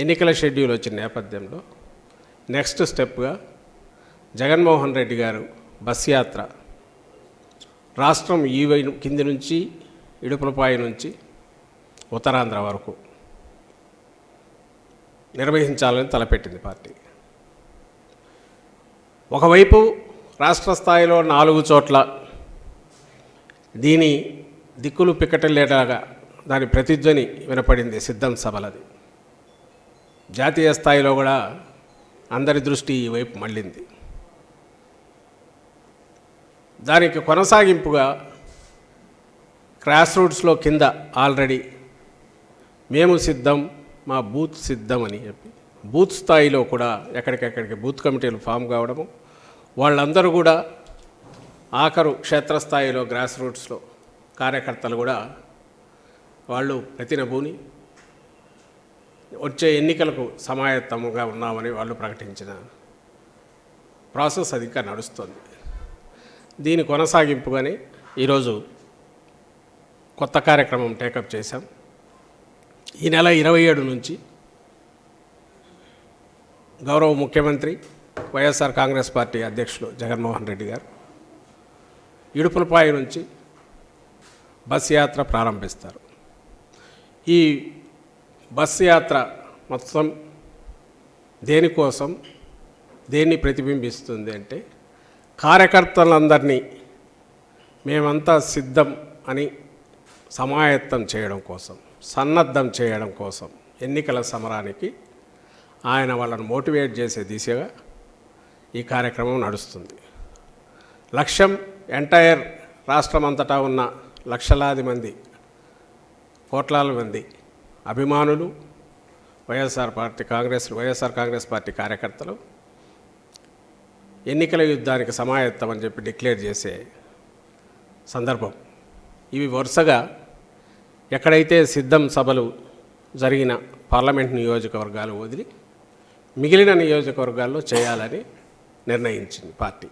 ఎన్నికల షెడ్యూల్ వచ్చిన నేపథ్యంలో నెక్స్ట్ స్టెప్గా జగన్మోహన్ రెడ్డి గారు బస్ యాత్ర. రాష్ట్రం ఈ కింది నుంచి ఇడుపులపాయి నుంచి ఉత్తరాంధ్ర వరకు నిర్వహించాలని తలపెట్టింది పార్టీ. ఒకవైపు రాష్ట్ర స్థాయిలో నాలుగు చోట్ల దీని దిక్కులు పిక్కటలేలాగా దాని ప్రతిధ్వని వినపడింది సిద్ధం సభలది. జాతీయ స్థాయిలో కూడా అందరి దృష్టి ఈ వైపు మళ్ళింది. దానికి కొనసాగింపుగా క్రాస్ రూట్స్లో కింద ఆల్రెడీ మేము సిద్ధం మా బూత్ సిద్ధం అని చెప్పి బూత్ స్థాయిలో కూడా ఎక్కడికెక్కడికి బూత్ కమిటీలు ఫామ్ కావడము వాళ్ళందరూ కూడా ఆఖరు క్షేత్రస్థాయిలో గ్రాస్ రూట్స్లో కార్యకర్తలు కూడా వాళ్ళు ప్రతినభూని వచ్చే ఎన్నికలకు సమాయత్తముగా ఉన్నామని వాళ్ళు ప్రకటించిన ప్రాసెస్ అది ఇంకా నడుస్తుంది. దీని కొనసాగింపుగానే ఈరోజు కొత్త కార్యక్రమం టేకప్ చేశాం. ఈ నెల ఇరవై ఏడు నుంచి గౌరవ ముఖ్యమంత్రి వైఎస్ఆర్ కాంగ్రెస్ పార్టీ అధ్యక్షులు జగన్మోహన్ రెడ్డి గారు ఇడుపులపాయ నుంచి బస్ యాత్ర ప్రారంభిస్తారు. ఈ బస్ యాత్ర మొత్తం దేనికోసం? దేన్ని ప్రతిబింబిస్తుంది అంటే కార్యకర్తలందరినీ మేమంతా సిద్ధం అని సమాయత్తం చేయడం కోసం సన్నద్ధం చేయడం కోసం ఎన్నికల సమరానికి ఆయన వాళ్ళను మోటివేట్ చేసే దిశగా ఈ కార్యక్రమం నడుస్తుంది. లక్ష్యం ఎంటైర్ రాష్ట్రమంతటా ఉన్న లక్షలాది మంది కోట్లాది మంది అభిమానులు YSR party Congress YSR Congress party కార్యకర్తలు ఎన్నికల యుద్ధానికి సమాయత్తం అని చెప్పి డిక్లేర్ చేసే సందర్భం. ఇవి వరుసగా ఎక్కడైతే సిద్ధం సభలు జరిగిన పార్లమెంట్ నియోజకవర్గాలు వదిలి మిగిలిన నియోజకవర్గాల్లో చేయాలని నిర్ణయించింది పార్టీ.